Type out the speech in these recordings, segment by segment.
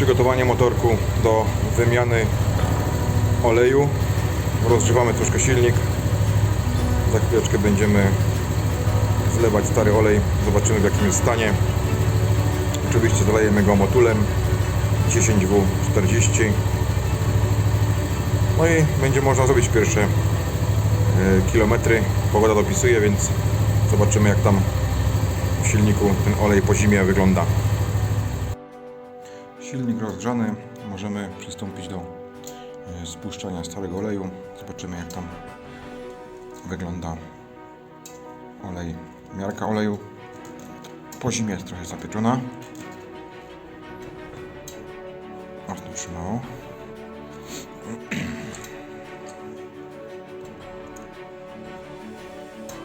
Przygotowanie motorku do wymiany oleju. Rozgrzewamy troszkę silnik. Za chwileczkę będziemy zlewać stary olej. Zobaczymy w jakim jest stanie. Oczywiście zalejemy go motulem 10W40. No i będzie można zrobić pierwsze e, kilometry. Pogoda dopisuje, więc zobaczymy jak tam w silniku ten olej po zimie wygląda. Silnik rozgrzany, możemy przystąpić do e, spuszczania starego oleju. Zobaczymy jak tam wygląda olej. Miarka oleju po zimie jest trochę zapieczona. Mocno trzymało.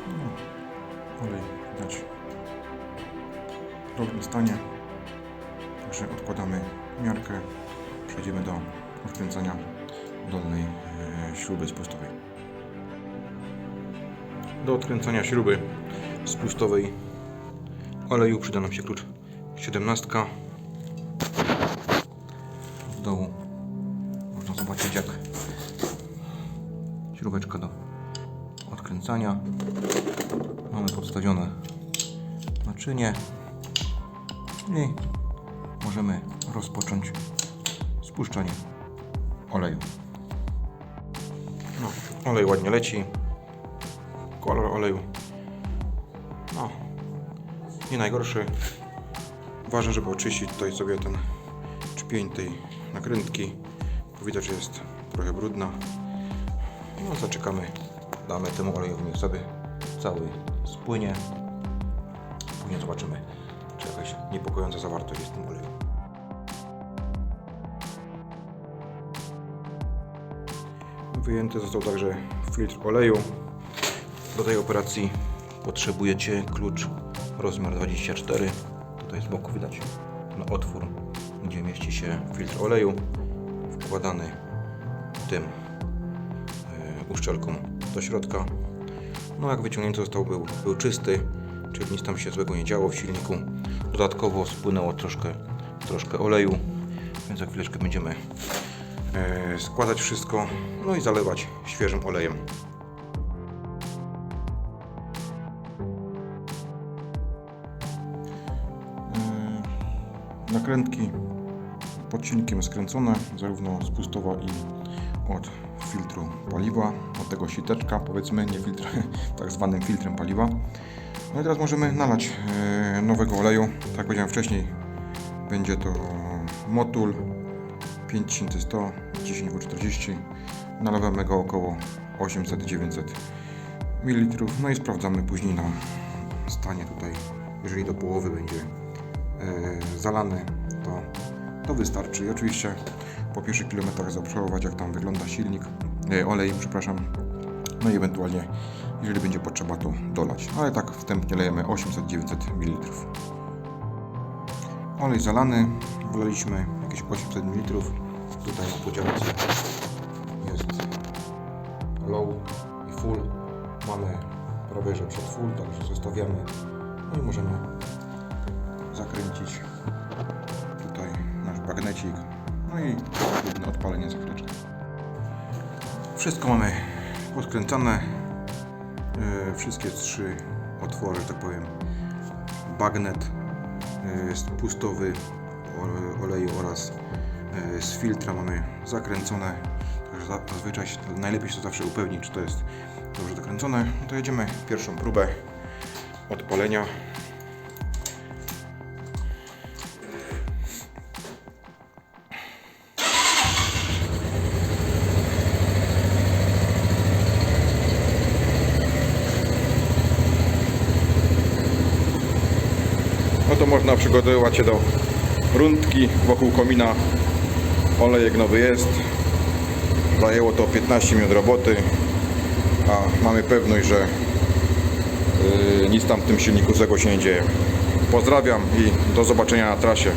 No, olej widać w dobrym stanie. Także odkładamy miarkę. Przejdziemy do odkręcania dolnej e, śruby spustowej. Do odkręcania śruby spustowej oleju przyda nam się klucz 17. Z dołu można zobaczyć jak śrubeczka do odkręcania. Mamy podstawione naczynie i możemy rozpocząć spuszczanie oleju. No, olej ładnie leci. Kolor oleju. No, nie najgorszy. Ważne, żeby oczyścić tutaj sobie ten czpień tej nakrętki. Widać, że jest trochę brudna. No, zaczekamy. Damy temu olejowi sobie cały spłynie. Później zobaczymy, czy jakaś niepokojąca zawartość jest w tym oleju. Wyjęty został także filtr oleju. Do tej operacji potrzebujecie klucz rozmiar 24. Tutaj z boku widać ten otwór, gdzie mieści się filtr oleju. Wkładany tym e, uszczelką do środka. No jak wyciągnięty został, był, był czysty, czyli nic tam się złego nie działo w silniku. Dodatkowo spłynęło troszkę, troszkę oleju, więc za chwileczkę będziemy składać wszystko, no i zalewać świeżym olejem. E, Nakrętki pod silnikiem skręcone, zarówno z pustowa i od filtru paliwa, od tego siteczka, powiedzmy, nie filtr, tak zwanym filtrem paliwa. No i teraz możemy nalać e, nowego oleju. Tak jak powiedziałem wcześniej, będzie to motul 5100 10W40. Nalewamy go około 800-900 ml. No i sprawdzamy później na stanie tutaj, jeżeli do połowy będzie e, zalany, to, to wystarczy. I oczywiście po pierwszych kilometrach zaobserwować jak tam wygląda silnik, e, olej, przepraszam. No i ewentualnie, jeżeli będzie potrzeba, to dolać. Ale tak wstępnie lejemy 800-900 ml. Olej zalany, wlaliśmy jakieś 800 ml. Tutaj na podziałce jest low i full. Mamy prawie przed full, także zostawiamy. No i możemy zakręcić tutaj nasz bagnecik. No i trudne odpalenie za chwileczkę. Wszystko mamy podkręcane. Yy, Wszystkie trzy otwory, że tak powiem. Bagnet jest pustowy ole- oleju oraz yy, z filtra mamy zakręcone. Także za- zazwyczaj najlepiej się to zawsze upewnić, czy to jest dobrze dokręcone. No to jedziemy pierwszą próbę odpalenia. To można przygotowywać się do rundki wokół komina. Olejek nowy jest. Zajęło to 15 minut roboty, a mamy pewność, że yy, nic tam w tym silniku złego się nie dzieje. Pozdrawiam i do zobaczenia na trasie.